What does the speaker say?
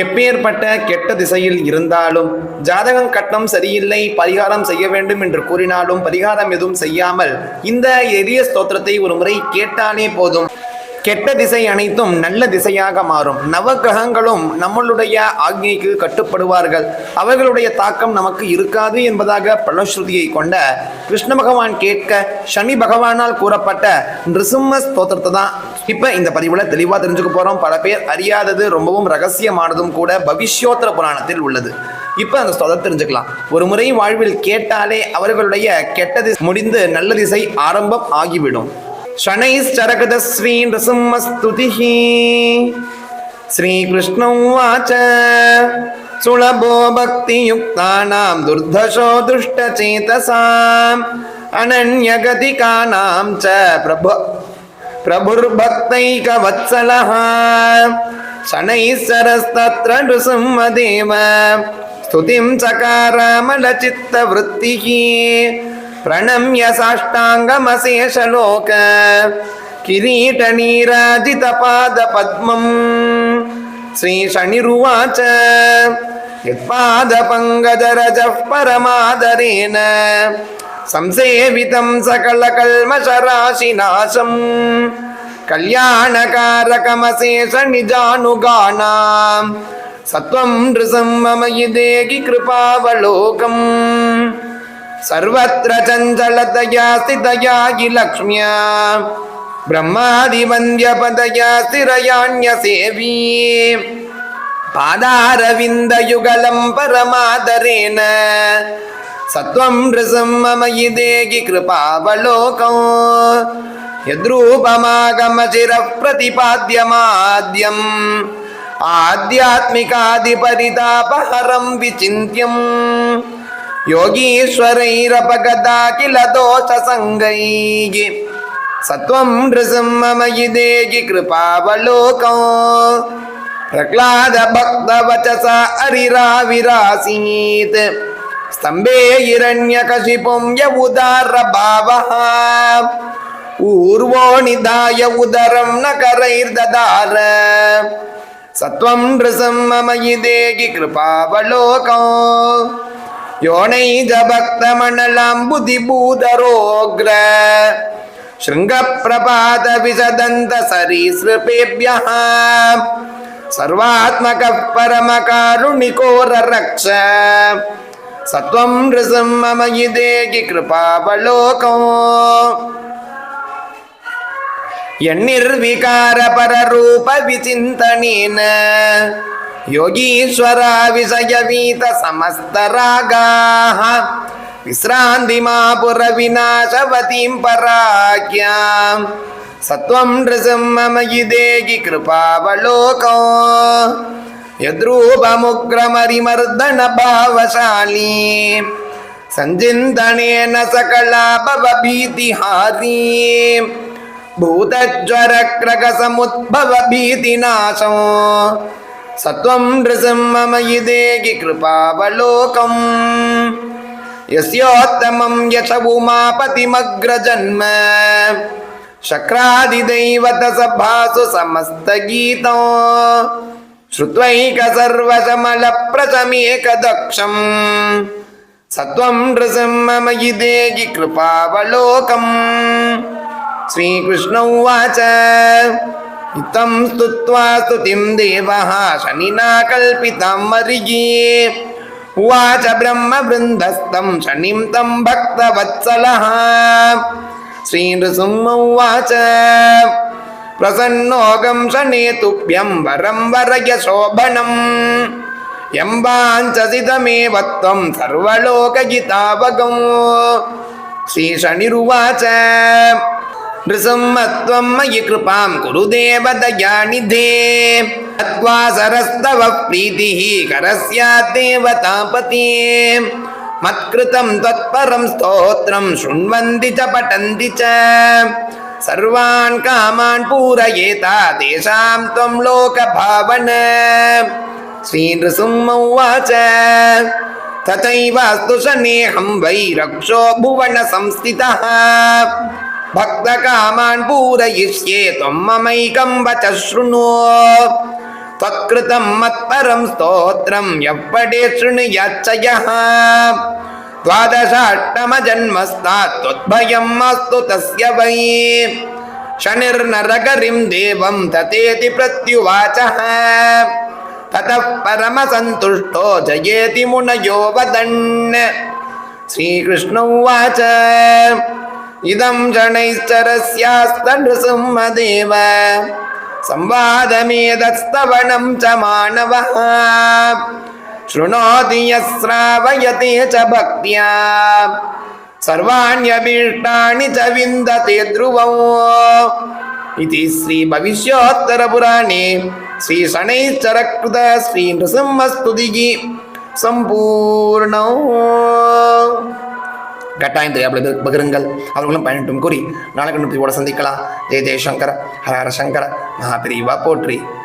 எப்பேற்பட்ட கெட்ட திசையில் இருந்தாலும் ஜாதகம் கட்டம் சரியில்லை பரிகாரம் செய்ய வேண்டும் என்று கூறினாலும் பரிகாரம் எதுவும் செய்யாமல் இந்த எளிய ஸ்தோத்திரத்தை ஒரு முறை கேட்டாலே போதும். கெட்ட திசை அனைத்தும் நல்ல திசையாக மாறும். நவகிரகங்களும் நம்மளுடைய ஆக்ஞைக்கு கட்டுப்படுவார்கள். அவர்களுடைய தாக்கம் நமக்கு இருக்காது என்பதாக பலஸ்ருதியை கொண்ட கிருஷ்ண பகவான் கேட்க சனி பகவானால் கூறப்பட்ட நிருசிம்ம ஸ்தோத்திரத்தை தான் இப்போ இந்த பதிவில் தெளிவாக தெரிஞ்சுக்க போகிறோம் பல பேர் அறியாதது ரொம்பவும் ரகசியமானதும் கூட பவிஷ்யோத்தர புராணத்தில் உள்ளது. இப்போ அந்த சொதை தெரிஞ்சுக்கலாம். ஒரு முறை வாழ்வில் கேட்டாலே அவர்களுடைய கெட்டது முடிந்து நல்ல திசை ஆரம்பம் ஆகிவிடும். ஷனைஸ்டரகத ஸ்ரீ நிருசிம்மஸ்துதிஹி ஸ்ரீகிருஷ்ணம் வாச்ச சுலபோ பக்தி யுக்தானாம் துர்தசோ துஷ்டச்சேதசாம் அனன்யகதிகானாம் ச பிரபு प्रभुर्भक्तैकवत्सलः शनैश्चरस्तत्र नृसिंहदेव स्तुतिं चकारामलचित्तवृत्तिः प्रणम्य साष्टाङ्गमशेषलोक किरीटनीराजितपादपद्मम् श्रीशनिरुवाच यत्पादपङ्गजरजः परमादरेण సంసేవితం సకల కల్మశరాశి నాశం కళ్యాణకారకమశేష నిజానుగానా సత్వం నృసం మమ ఇదేకి కృపావలోకం సర్వత్ర చంచలతయా స్థితయా లక్ష్మ్యా బ్రహ్మాదివంద్యపదయా స్థిరయాన్యసేవీ పాదారవిందయుగలం పరమాదరేణ సత్వం నృసం మమయి దేగి కృపావలోకం యద్రూపమాగమచిర ప్రతిపాద్యమాద్యం ఆధ్యాత్మికాధిపరితాపహరం విచింత్యం యోగీశ్వరైరపగదా కిల దోషసంగై సత్వం నృసం మమయి దేగి కృపావలోకం ప్రహ్లాద భక్తవచస హరిరా విరాసీత్ ಸ್ತಂಭೇ ಹಿರಣ್ಯಕಶಿಪುಂ ಯ ಉದಾರ ಭಾವಃ ಊರ್ವೋ ನಿಧಾಯ ಉದರಂ ನ ಕರೈರ್ದದಾರ ಸತ್ವಂ ನೃಸಂ ಮಮ ಇದೇಗಿ ಕೃಪಾವಲೋಕಂ ಯೋಣೈಜ ಭಕ್ತಮಣಲಾಂಬುದಿಭೂತರೋಗ್ರ ಶೃಂಗಪ್ರಪಾತ ವಿಸದಂತ ಸರೀಸೃಪೇಭ್ಯಃ ಸರ್ವಾತ್ಮಕ ಪರಮ ಕಾರುಣಿಕೋರ ರಕ್ಷ సత్వం రసం మమ ఇదేకి కృపావలోకం ఎన్నిర్వికార పరరూప విచింతనేన యోగీశ్వర విషయవీత సమస్త రాగా విశ్రాంతిమాపుర వినాశవతీం పరాఖ్యాం సత్వం రసం మమ ఇదేకి కృపావలోకం यद्रूपमुग्रमरिमर्दनभावशाली सञ्चिन्तनेन सकला भवभीतिहारी भूतज्वरक्रगसमुद्भवभीतिनाशो सत्वं नृसिं मम हि देहि कृपावलोकम् यस्योत्तमं यश उमापतिमग्रजन्म शक्रादिदैवतसभासु समस्तगीतो श्रुत्वैकसर्वशमलप्रशमेकदक्षम् सत्वं नृसिं मम हि देहि कृपावलोकम् श्रीकृष्ण उवाच इत्थं स्तुत्वा स्तुतिं देवः शनिना कल्पितं मरिये उवाच ब्रह्मवृन्दस्तं शनिं तं भक्तवत्सलः श्रीनृसिंह उवाच प्रसन्नोऽगं शने तुभ्यं वरं वरय शोभनम् यम्बाञ्चसितमेव त्वं सर्वलोकगितावगम् श्रीशनिरुवाच नृसिंहत्वं मयि कृपां कुरु देवदयानिधे अत्वा सरस्तव प्रीतिः करस्याद्देवतापते मत्कृतं त्वत्परं स्तोत्रं शृण्वन्ति च पठन्ति च सर्वान् कामान् पूरयेता तेषां त्वं लोकभावन। श्रीनृसिंह उवाच तथैवास्तु शनेऽहं वै रक्षो भुवनसंस्थितः भक्तकामान् पूरयिष्ये त्वं ममैकं वच शृणु। त्वत्कृतं मत्परं स्तोत्रं यप्पडे शृणुयाच्चयः द्वादशाष्टमजन्मस्तात् त्वद्भयं मास्तु तस्य वै शनिर्नरकरिं देवं ततेति प्रत्युवाचः ततः परमसन्तुष्टो जयेति मुनयो वदन् श्रीकृष्ण उवाच इदं शनैश्चरस्यास्तनृसिंहदेव संवादमेतत्स्तवनं च मानवः शृणोति यः श्रावयते च भक्त्या सर्वाण्यभीष्टानि च विन्दते ध्रुवौ इति श्रीभविष्योत्तरपुराणे श्रीशनैश्चरकृत श्रीनृसिंहस्तुतिः சம்பூர்ணம் கட்டாயம் தெரியாமல் பகிருங்கள் அவர்களும் பயனட்டும் கூறி நாளைக்கு நுட்பியோட சந்திக்கலாம் ஜெய ஜெயசங்கர ஹர ஹர சங்கர மகாபிரிவா போற்றி